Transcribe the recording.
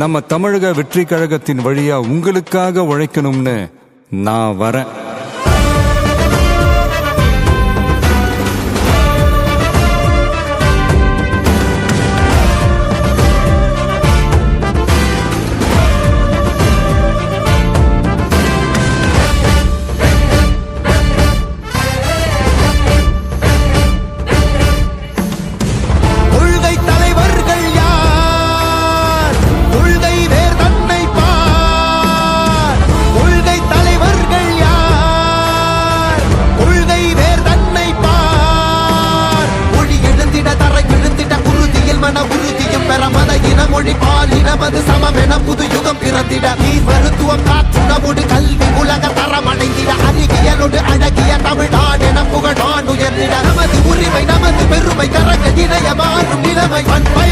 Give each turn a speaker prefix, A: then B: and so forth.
A: நம்ம தமிழக வெற்றி கழகத்தின் வழியா உங்களுக்காக உழைக்கணும்னு நான் வரேன்.
B: பால் இனமது சமம் என புது யுகம் பிறந்திட. நீ மருத்துவம் காற்றுணவோடு கல்வி உலக தரம் அடைந்திட அறிவியலோடு அழகிய தமிழ்நாடு என புகழான் உயர்ந்திட நமது உரிமை நமது பெருமை கரக இணைய மாறும் நிலைமை பண்பயனு